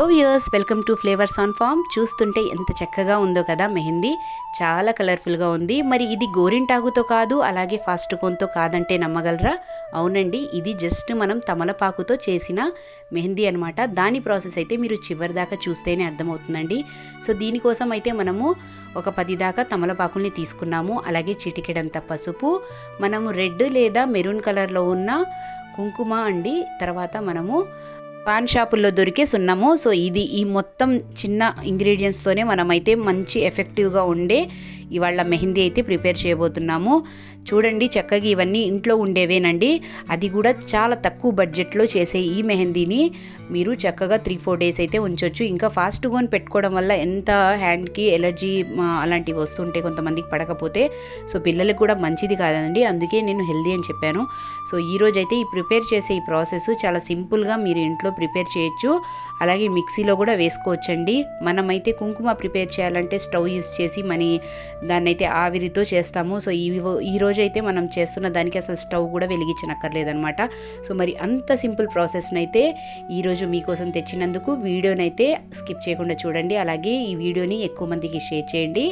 Oh viewers welcome to flavours on farm చూస్తుంటే ఎంత చక్కగా ఉందో కదా మెహందీ. చాలా కలర్ఫుల్గా ఉంది. మరి ఇది గోరింటాకుతో కాదు అలాగే ఫాస్ట్ కోన్తో కాదంటే నమ్మగలరా? అవునండి ఇది జస్ట్ మనం తమలపాకుతో చేసిన మెహందీ అనమాట దాని ప్రాసెస్ అయితే మీరు చివరి దాకా చూస్తేనే అర్థమవుతుందండి. సో దీనికోసం అయితే మనము ఒక పది దాకా తమలపాకుల్ని తీసుకున్నాము. అలాగే చిటికెడంత పసుపు మనము రెడ్ లేదా మెరూన్ కలర్లో ఉన్న కుంకుమ అండి. తర్వాత మనము పాన్ షాపుల్లో దొరికే సున్నము. సో ఇది ఈ మొత్తం చిన్న ఇంగ్రీడియంట్స్తోనే మనమైతే మంచి ఎఫెక్టివ్గా ఉండే ఇవాళ మెహందీ అయితే ప్రిపేర్ చేయబోతున్నాము. చూడండి చక్కగా ఇవన్నీ ఇంట్లో ఉండేవేనండి. అది కూడా చాలా తక్కువ బడ్జెట్లో చేసే ఈ మెహందీని మీరు చక్కగా త్రీ ఫోర్ డేస్ అయితే ఉంచవచ్చు ఇంకా ఫాస్ట్ గోన్ పెట్టుకోవడం వల్ల ఎంత హ్యాండ్కి ఎలర్జీ అలాంటివి వస్తుంటే కొంతమందికి పడకపోతే సో పిల్లలకు కూడా మంచిది కాదండి. అందుకే నేను హెల్దీ అని చెప్పాను. సో ఈరోజు అయితే ఈ ప్రిపేర్ చేసే ఈ ప్రాసెస్ చాలా సింపుల్గా మీరు ఇంట్లో ప్రిపేర్ చేయొచ్చు. అలాగే మిక్సీలో కూడా వేసుకోవచ్చండి. మనమైతే కుంకుమ ప్రిపేర్ చేయాలంటే స్టవ్ యూస్ చేసి మనీ దాన్ని అయితే ఆవిరితో చేస్తాము. సో ఈ ఈ రోజు అయితే మనం చేస్తున్న దానికి అసలు స్టవ్ కూడా వెలిగించనక్కర్లేదనమాట సో మరి అంత సింపుల్ ప్రాసెస్ని అయితే ఈరోజు మీకోసం తెచ్చినందుకు వీడియోనైతే స్కిప్ చేయకుండా చూడండి. అలాగే ఈ వీడియోని ఎక్కువ మందికి షేర్ చేయండి.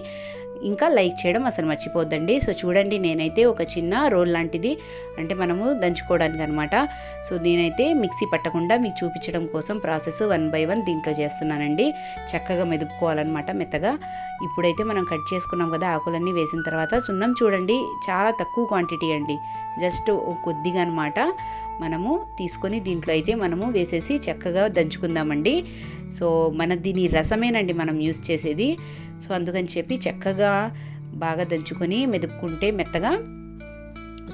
ఇంకా లైక్ చేయడం అసలు మర్చిపోద్దండి. సో చూడండి నేనైతే ఒక చిన్న రోల్ లాంటిది. అంటే మనము దంచుకోవడానికి అనమాట సో నేనైతే మిక్సీ పట్టకుండా మీకు చూపించడం కోసం ప్రాసెస్ వన్ బై వన్ దీంట్లో చేస్తున్నానండి. చక్కగా మెదుపుకోవాలన్నమాట మెత్తగా. ఇప్పుడైతే మనం కట్ చేసుకున్నాం కదా ఆకులన్నీ వేసిన తర్వాత సున్నం చూడండి చాలా తక్కువ క్వాంటిటీ అండి. జస్ట్ కొద్దిగా అనమాట మనము తీసుకొని దీంట్లో అయితే మనము వేసేసి చక్కగా దంచుకుందామండి. సో మన దీని రసమేనండి మనం యూస్ చేసేది. సో అందుకని చెప్పి చక్కగా బాగా దంచుకొని మెదుపుకుంటే మెత్తగా.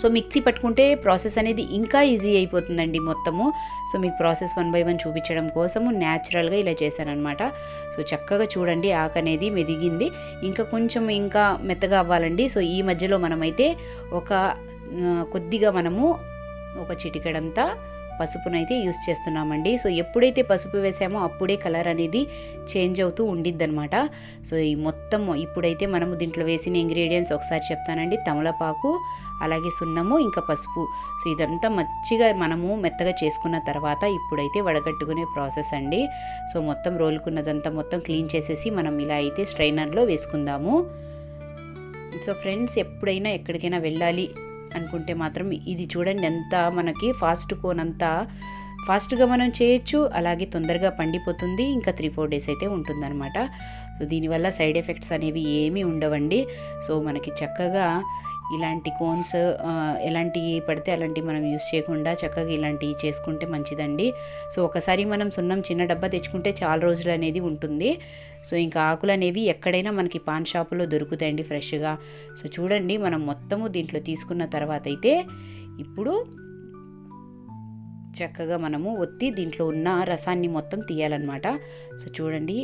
సో మిక్సీ పట్టుకుంటే ప్రాసెస్ అనేది ఇంకా ఈజీ అయిపోతుందండి మొత్తము. సో మీకు ప్రాసెస్ వన్ బై వన్ చూపించడం కోసము న్యాచురల్గా ఇలా చేశానమాట సో చక్కగా చూడండి ఆకు అనేది మెదిగింది. ఇంకా కొంచెం ఇంకా మెత్తగా అవ్వాలండి. సో ఈ మధ్యలో మనమైతే ఒక కొద్దిగా మనము ఒక చిటికెడంతా పసుపునైతే యూస్ చేస్తున్నామండి. సో ఎప్పుడైతే పసుపు వేసామో అప్పుడే కలర్ అనేది చేంజ్ అవుతూ ఉండిద్దనమాట సో ఈ మొత్తం ఇప్పుడైతే మనము దీంట్లో వేసిన ఇంగ్రీడియంట్స్ ఒకసారి చెప్తానండి. తమలపాకు అలాగే సున్నము ఇంకా పసుపు. సో ఇదంతా మంచిగా మనము మెత్తగా చేసుకున్న తర్వాత ఇప్పుడైతే వడగట్టుకునే ప్రాసెస్ అండి. సో మొత్తం రోలుకున్నదంతా మొత్తం క్లీన్ చేసేసి మనం ఇలా అయితే స్ట్రైనర్లో వేసుకుందాము. సో ఫ్రెండ్స్ ఎప్పుడైనా ఎక్కడికైనా వెళ్ళాలి అనుకుంటే మాత్రం ఇది చూడండి ఎంత మనకి ఫాస్ట్ కోన్ అంతా ఫాస్ట్గా మనం చేయొచ్చు. అలాగే తొందరగా పండిపోతుంది. ఇంకా త్రీ ఫోర్ డేస్ అయితే ఉంటుందన్నమాట. సో దీనివల్ల సైడ్ ఎఫెక్ట్స్ అనేవి ఏమీ ఉండవండి. సో మనకి చక్కగా ఇలాంటి కోన్స్ ఎలాంటివి పడితే అలాంటివి మనం యూస్ చేయకుండా చక్కగా ఇలాంటివి చేసుకుంటే మంచిదండి. సో ఒకసారి మనం సున్నం చిన్న డబ్బా తెచ్చుకుంటే చాలా రోజులు అనేది ఉంటుంది. సో ఇంకా ఆకులు అనేవి ఎక్కడైనా మనకి పాన్ షాపులో దొరుకుతాయండి ఫ్రెష్గా. సో చూడండి మనం మొత్తము దీంట్లో తీసుకున్న తర్వాత అయితే ఇప్పుడు చక్కగా మనము ఒత్తి దీంట్లో ఉన్న రసాన్ని మొత్తం తీయాలన్నమాట. సో చూడండి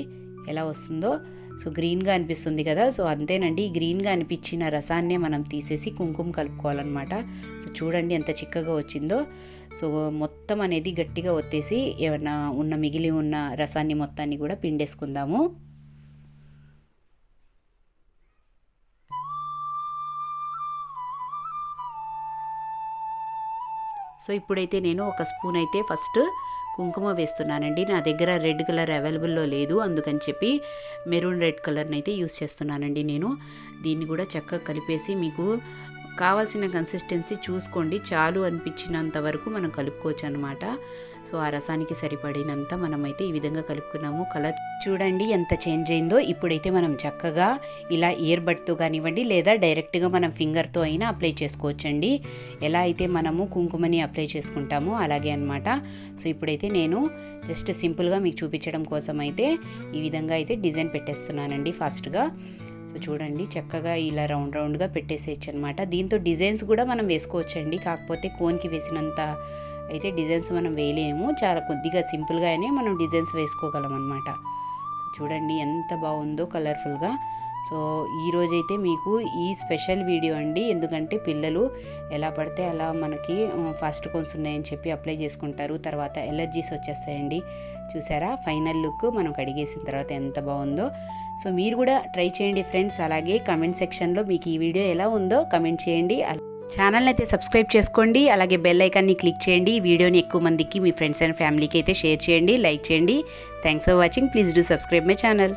ఎలా వస్తుందో. సో గ్రీన్గా అనిపిస్తుంది కదా. సో అంతేనండి. ఈ గ్రీన్గా అనిపించిన రసాన్నే మనం తీసేసి కుంకుమ కలుపుకోవాలన్నమాట. సో చూడండి ఎంత చిక్కగా వచ్చిందో. సో మొత్తం అనేది గట్టిగా ఒత్తేసి ఏమన్నా ఉన్న మిగిలి ఉన్న రసాన్ని మొత్తాన్ని కూడా పిండేసుకుందాము. సో ఇప్పుడైతే నేను ఒక స్పూన్ అయితే ఫస్ట్ కుంకుమ వేస్తున్నానండి. నా దగ్గర రెడ్ కలర్ అవైలబుల్లో లేదు. అందుకని చెప్పి మెరూన్ రెడ్ కలర్ని అయితే యూస్ చేస్తున్నానండి నేను. దీన్ని కూడా చక్కగా కలిపేసి మీకు కావాల్సిన కన్సిస్టెన్సీ చూసుకోండి. చాలు అనిపించినంత వరకు మనం కలుపుకోవచ్చు అనమాట సో ఆ రసానికి సరిపడినంత మనమైతే ఈ విధంగా కలుపుకున్నాము. కలర్ చూడండి ఎంత చేంజ్ అయిందో. ఇప్పుడైతే మనం చక్కగా ఇలా ఇయర్ బడ్తో కానివ్వండి లేదా డైరెక్ట్గా మనం ఫింగర్తో అయినా అప్లై చేసుకోవచ్చండి. ఎలా అయితే మనము కుంకుమని అప్లై చేసుకుంటామో అలాగే అనమాట సో ఇప్పుడైతే నేను జస్ట్ సింపుల్గా మీకు చూపించడం కోసం అయితే ఈ విధంగా అయితే డిజైన్ పెట్టేస్తున్నానండి ఫాస్ట్గా సో చూడండి చక్కగా ఇలా రౌండ్ రౌండ్గా పెట్టేసేయచ్చు అనమాట దీంతో డిజైన్స్ కూడా మనం వేసుకోవచ్చండి. కాకపోతే కోన్కి వేసినంత అయితే డిజైన్స్ మనం వేయలేము. చాలా కొద్దిగా సింపుల్గానే మనం డిజైన్స్ వేసుకోగలం అనమాట చూడండి ఎంత బాగుందో కలర్ఫుల్గా. సో ఈరోజైతే మీకు ఈ స్పెషల్ వీడియో అండి. ఎందుకంటే పిల్లలు ఎలా పడితే అలా మనకి ఫాస్ట్ కోన్స్ ఉన్నాయని చెప్పి అప్లై చేసుకుంటారు. తర్వాత ఎలర్జీస్ వచ్చేస్తాయండి. చూసారా? ఫైనల్ లుక్ మనం కడిగేసిన తర్వాత ఎంత బాగుందో. సో మీరు కూడా ట్రై చేయండి ఫ్రెండ్స్. అలాగే కమెంట్ సెక్షన్లో మీకు ఈ వీడియో ఎలా ఉందో కమెంట్ చేయండి. ఛానల్ని అయితే సబ్స్క్రైబ్ చేసుకోండి. అలాగే బెల్ ఐకాన్ని క్లిక్ చేయండి. ఈ వీడియోని ఎక్కువ మందికి మీ ఫ్రెండ్స్ అండ్ ఫ్యామిలీకి అయితే షేర్ చేయండి. లైక్ చేయండి. Thanks for watching. Please do subscribe my channel.